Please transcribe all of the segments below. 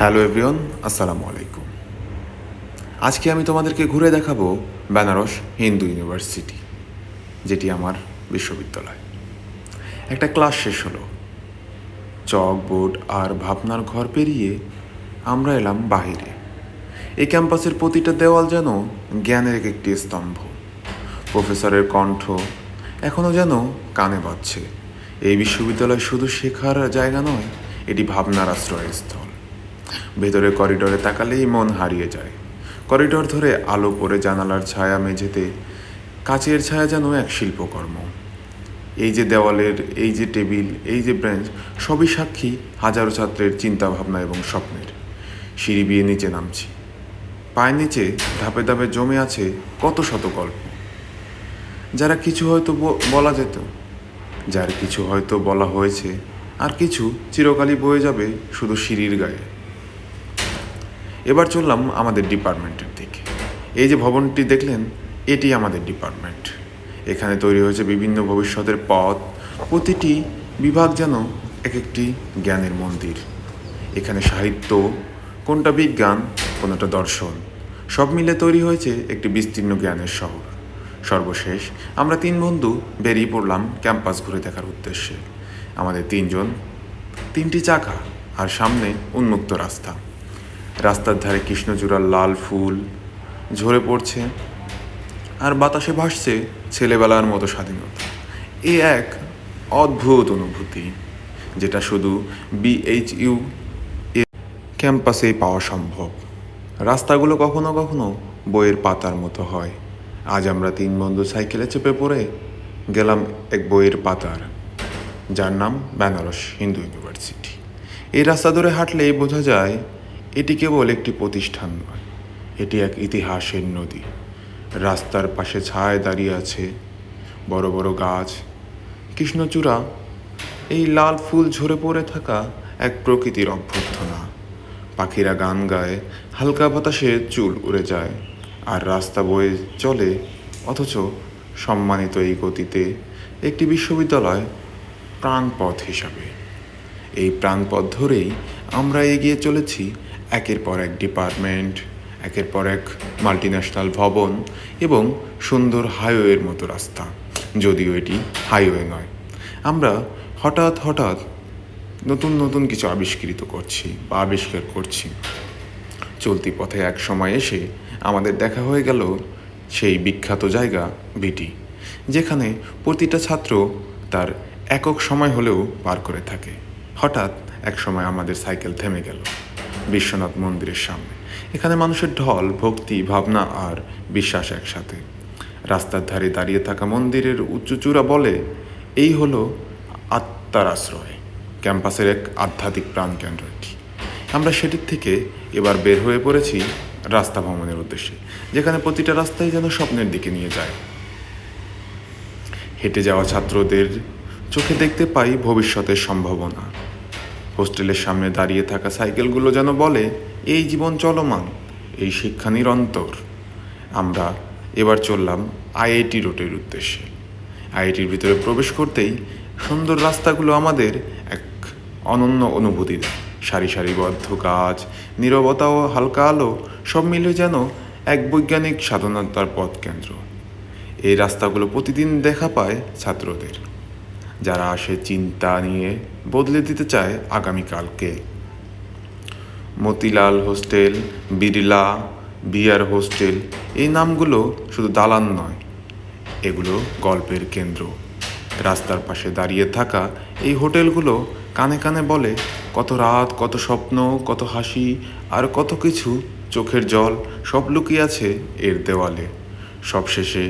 Hello everyone, আসসালামু আলাইকুম। আজকে আমি তোমাদেরকে ঘুরে দেখাবো বেনারস হিন্দু ইউনিভার্সিটি, যেটি আমার বিশ্ববিদ্যালয়। একটা ক্লাস শেষ হলো। চক, বোর্ড আর ভাবনার ঘর পেরিয়ে আমরা এলাম বাহিরে। এই ক্যাম্পাসের প্রতিটা দেওয়াল যেন জ্ঞানের এক একটি স্তম্ভ। প্রফেসরের কণ্ঠ এখনও যেন কানে বাজছে। এই বিশ্ববিদ্যালয় শুধু শেখার জায়গা নয়, এটি ভাবনার আশ্রয়স্থল। ভেতরে করিডরে তাকালেই মন হারিয়ে যায়। করিডর ধরে আলো পড়ে জানালার ছায়া মেঝেতে, কাচের ছায়া যেন এক শিল্পকর্ম। এই যে দেওয়ালের, এই যে টেবিল, এই যে ব্রেঞ্চ, সবই সাক্ষী হাজারো ছাত্রের চিন্তাভাবনা এবং স্বপ্নের। সিঁড়ি বিয়ে নিচে নামছি। পায়ের নিচে ধাপে ধাপে জমে আছে কত শত গল্প। যারা কিছু হয়তো বলা যেত, যার কিছু হয়তো বলা হয়েছে, আর কিছু চিরকালই বয়ে যাবে শুধু সিঁড়ির গায়ে। এবার চললাম আমাদের ডিপার্টমেন্টের দিকে। এই যে ভবনটি দেখলেন, এটি আমাদের ডিপার্টমেন্ট। এখানে তৈরি হয়েছে বিভিন্ন ভবিষ্যতের পথ, প্রতিটি বিভাগ যেন এক একটি জ্ঞানের মন্দির। এখানে সাহিত্য, কোনটা বিজ্ঞান, কোনটা দর্শন, সব মিলে তৈরি হয়েছে একটি বিস্তীর্ণ জ্ঞানের শহর। সর্বশেষ, আমরা তিন বন্ধু বেরিয়ে পড়লাম ক্যাম্পাস ঘুরে দেখার উদ্দেশ্যে। আমাদের তিনজন, তিনটি চাকা, আর সামনে উন্মুক্ত রাস্তা। রাস্তার ধারে কৃষ্ণচূড়ার লাল ফুল ঝরে পড়ছে আর বাতাসে ভাসছে ছেলেবেলার মতো স্বাধীনতা। এ এক অদ্ভুত অনুভূতি, যেটা শুধু বিএইচইউ ক্যাম্পাসেই পাওয়া সম্ভব। রাস্তাগুলো কখনো কখনো বইয়ের পাতার মতো হয়। আজ আমরা তিন বন্ধু সাইকেলে চেপে পড়ে গেলাম এক বইয়ের পাতার, যার নাম বেনারস হিন্দু ইউনিভার্সিটি। এই রাস্তা ধরে হাঁটলেই বোঝা যায় এটি কেবল একটি প্রতিষ্ঠান নয়, এটি এক ইতিহাসের নদী। রাস্তার পাশে ছায় দাঁড়িয়ে আছে বড় বড় গাছ। কৃষ্ণচূড়া, এই লাল ফুল ঝরে পড়ে থাকা এক প্রকৃতির অভ্যর্থনা। পাখিরা গান গায়, হালকা বাতাসে চুল উড়ে যায়, আর রাস্তা বয়ে চলে, অথচ সম্মানিত এই গতিতে একটি বিশ্ববিদ্যালয় প্রাণপথ হিসাবে। এই প্রাণপথ ধরেই আমরা এগিয়ে চলেছি একের পর এক ডিপার্টমেন্ট, একের পর এক মাল্টিন্যাশনাল ভবন এবং সুন্দর হাইওয়ের মতো রাস্তা। যদিও এটি হাইওয়ে নয়। আমরা হঠাৎ হঠাৎ নতুন নতুন কিছু আবিষ্কৃত করছি বা আবিষ্কার করছি। চলতি পথে এক সময় এসে আমাদের দেখা হয়ে গেল সেই বিখ্যাত জায়গা বিটি, যেখানে প্রতিটা ছাত্র তার একক সময় হলেও পার করে থাকে। হঠাৎ এক সময় আমাদের সাইকেল থেমে গেল। বিশ্বনাথ মন্দিরের সামনে। এখানে মানুষের ঢল, ভক্তি, ভাবনা আর বিশ্বাস একসাথে। রাস্তার ধারে দাঁড়িয়ে থাকা মন্দিরের উচ্চ চূড়া বলে, এই হলো আত্মার আশ্রয়, ক্যাম্পাসের এক আধ্যাত্মিক প্রাণকেন্দ্র এটি। আমরা সেটির থেকে এবার বের হয়ে পড়েছি রাস্তা ভ্রমণের উদ্দেশ্যে, যেখানে প্রতিটা রাস্তাই যেন স্বপ্নের দিকে নিয়ে যায়। হেঁটে যাওয়া ছাত্রদের চোখে দেখতে পাই ভবিষ্যতের সম্ভাবনা। হোস্টেলের সামনে দাঁড়িয়ে থাকা সাইকেলগুলো যেন বলে, এই জীবন চলমান, এই শিক্ষা নিরন্তর। আমরা এবার চললাম আইআইটি রোডের উদ্দেশ্যে। আইআইটির ভিতরে প্রবেশ করতেই সুন্দর রাস্তাগুলো আমাদের এক অনন্য অনুভূতি দেয়। সারি সারিবদ্ধ গাছ, নীরবতা ও হালকা আলো সব মিলে যেন এক বৈজ্ঞানিক সাধনতার পথ কেন্দ্র। এই রাস্তাগুলো প্রতিদিন দেখা পায় ছাত্রদের, যারা আসে চিন্তা নিয়ে বদলে দিতে চায় আগামীকালকে। মতিলাল হোস্টেল, বিড়লা, বিয়ার হোস্টেল, এই নামগুলো শুধু দালান নয়, এগুলো গল্পের কেন্দ্র। রাস্তার পাশে দাঁড়িয়ে থাকা এই হোটেলগুলো কানে কানে বলে কত রাত, কত স্বপ্ন, কত হাসি, আর কত কিছু চোখের জল সব লুকিয়ে আছে এর দেওয়ালে। সবশেষে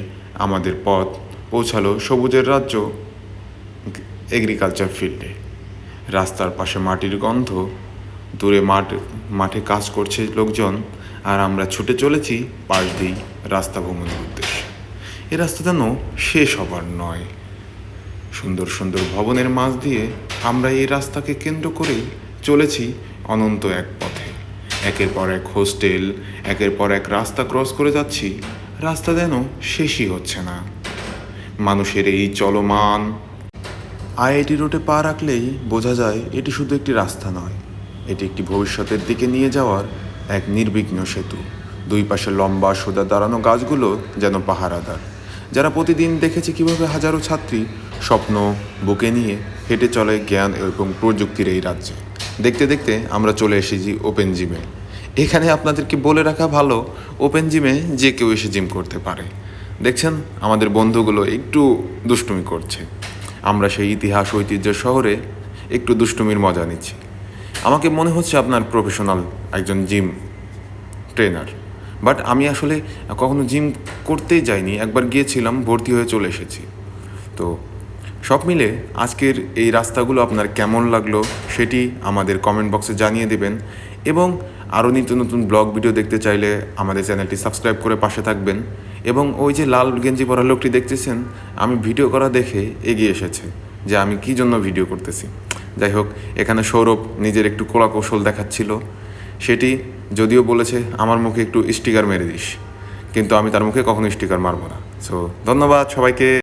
আমাদের পথ পৌঁছালো সবুজের রাজ্য এগ্রিকালচার ফিল্ডে। রাস্তার পাশে মাটির গন্ধ। দূরে মাঠ, মাঠে কাজ করছে লোকজন। আর আমরা ছুটে চলেছি পাশ দিয়েই রাস্তা ভ্রমণের উদ্দেশ্যে। এ রাস্তা যেন শেষ হবার নয়। সুন্দর সুন্দর ভবনের মাঝ দিয়ে আমরা এই রাস্তাকে কেন্দ্র করেই চলেছি অনন্ত এক পথে। একের পর এক হোস্টেল, একের পর এক রাস্তা ক্রস করে যাচ্ছি। রাস্তা যেন শেষই হচ্ছে না। মানুষের এই চলমান আইআইটি রোডে পা রাখলেই বোঝা যায় এটি শুধু একটি রাস্তা নয়। এটি একটি ভবিষ্যতের দিকে নিয়ে যাওয়ার এক নির্বিঘ্ন সেতু। দুই পাশে লম্বা সোজা দাঁড়ানো গাছগুলো যেন পাহারাদার। যারা প্রতিদিন দেখেছে কীভাবে হাজারো ছাত্রী স্বপ্ন, বুকে নিয়ে হেঁটে চলে জ্ঞান এবং প্রযুক্তির এই রাজ্যে। দেখতে দেখতে আমরা চলে এসেছি ওপেন জিমে। এখানে আপনাদেরকে বলে রাখা ভালো, ওপেন জিমে যে কেউ এসে জিম করতে পারে। দেখছেন, আমাদের বন্ধুগুলো একটু দুষ্টুমি করছে। আমরা সেই ইতিহাস, ঐতিহ্য শহরে একটু দুষ্টুমির মজা নিচ্ছি। আমাকে মনে হচ্ছে আপনার প্রফেশনাল একজন জিম ট্রেনার বাট আমি আসলে কখনো জিম করতেই যাইনি, একবার গিয়েছিলাম, ভর্তি হয়ে চলে এসেছি। তো সব মিলে আজকের এই রাস্তাগুলো আপনার কেমন লাগল সেটি আমাদের কমেন্ট বক্সে জানিয়ে দেবেন এবং আরও নিত্য নতুন ব্লগ, ভিডিও দেখতে চাইলে আমাদের চ্যানেলটি সাবস্ক্রাইব করে পাশে থাকবেন। এবং ওই যে লাল গেঞ্জি পরা লোকটি দেখতেছেন, আমি ভিডিও করা দেখে এগিয়ে এসেছে যে আমি কি জন্য ভিডিও করতেছি। যাই হোক, এখানে সৌরভ নিজের একটু কলা কৌশল দেখাচ্ছিল। সেটি যদিও বলেছে, আমার মুখে একটু স্টিকার মেরে দিস। কিন্তু আমি তার মুখে কখনো স্টিকার মারবো না। সো ধন্যবাদ সবাইকে।